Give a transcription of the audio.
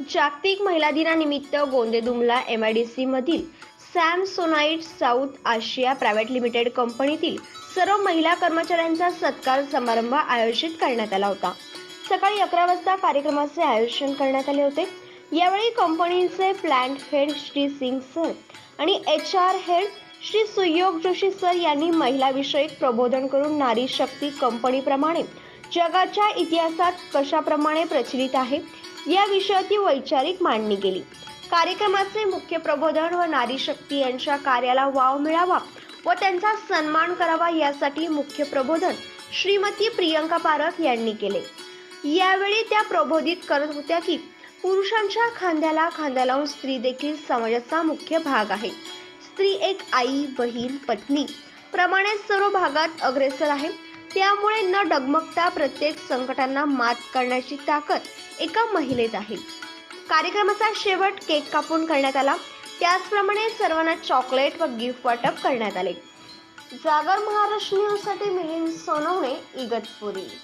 जागतिक महिला दिनानिमित्त Gondedumala M I D C मधील Samsonite South Asia private limited कंपनीतील सर्व महिला कर्मचाऱ्यांचा सत्कार समारंभ आयोजित करण्यात आला होता. सकाळी अकरा वाजता कार्यक्रमाचे आयोजन करण्यात आले होते. यावेळी कंपनीचे plant head Shri Singh sir आणि H R head Shri Suyog Joshi sir यांनी महिलाविषयक प्रबोधन करून नारी शक्ती कंपनीप्रमाणे जगाच्या इतिहासात कशाप्रमाणे प्रचलित आहे या विषयाची वैचारिक मांडणी केली. कार्यक्रमाचे मुख्य प्रबोधन व नारी शक्ती यांच्या कार्याला वाव मिळावा व त्यांचा सन्मान करावा यासाठी मुख्य प्रबोधन श्रीमती प्रियंका पारख यांनी केले. यावेळी त्या प्रबोधित करत होत्या की पुरुषांच्या खांद्याला खांदा लावून स्त्री देखील समाजाचा मुख्य भाग आहे. स्त्री एक आई बहीण पत्नी. प्रमाणे सर्व भागात अग्रेसर आहे. त्यामुळे न डगमगता प्रत्येक संकटांना मात करण्याची ताकद एका महिलेत आहे. कार्यक्रमाचा शेवट केक कापून करण्यात आला. त्याचप्रमाणे सर्वांना चॉकलेट व गिफ्ट वाटप करण्यात आले. जागर महाराष्ट्र न्यूजसाठी मिलिंद सोनवणे इगतपुरी.